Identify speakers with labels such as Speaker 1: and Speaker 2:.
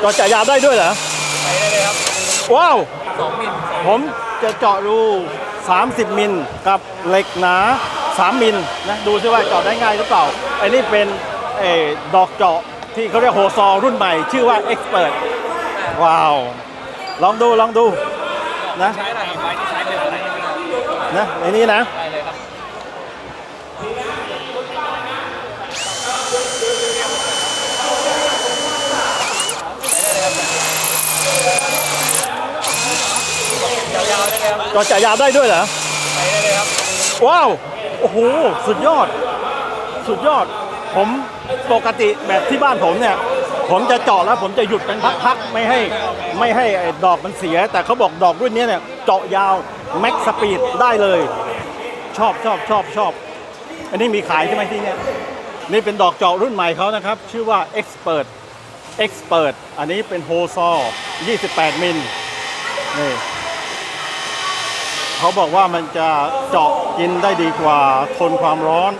Speaker 1: เจาะจ่ายยาวได้ด้วยเหรอ
Speaker 2: ไปได้เลยครับ
Speaker 1: ว้าว
Speaker 2: สองมิล
Speaker 1: ผมจะเจาะรู 30 มิลกับเหล็กหนา 3 มิลนะดูซิว่าเจาะได้ง่ายหรือเปล่าไอ้นี่เป็นเออดอกเจาะที่เขาเรียกโฮซอรุ่นใหม่ ชื่อว่า Expert ว้าว ลองดูลองดูนะ
Speaker 2: ใช้อะไรไม้ที่ใช้เป็นอะไร
Speaker 1: นะในนี้นะ
Speaker 2: ได้เล ยครับยาวๆได้เลยครับ
Speaker 1: เจาะจ่ายยาวได้ด้วยเหรอ
Speaker 2: ไปได้เลยครับ
Speaker 1: ว้าวโอ้โหสุดยอด สุดยอด ผมปกติแบบที่บ้านผมเนี่ย ผมจะเจาะแล้วผมจะหยุดเป็นพักๆไม่ให้ไม่ให้ไอ้ดอกมันเสีย แต่เขาบอกดอกรุ่นนี้เนี่ยเจาะยาวแม็กสปีดได้เลย ชอบชอบชอบชอบ อันนี้มีขายใช่ไหมที่เนี่ยนี่เป็นดอกเจาะรุ่นใหม่เขานะครับ ชื่อว่า Expert Expert อันนี้เป็นโฮซอ28 มิลนี่ เขาบอกว่ามันจะเจาะกินได้ดีกว่าทนความร้อน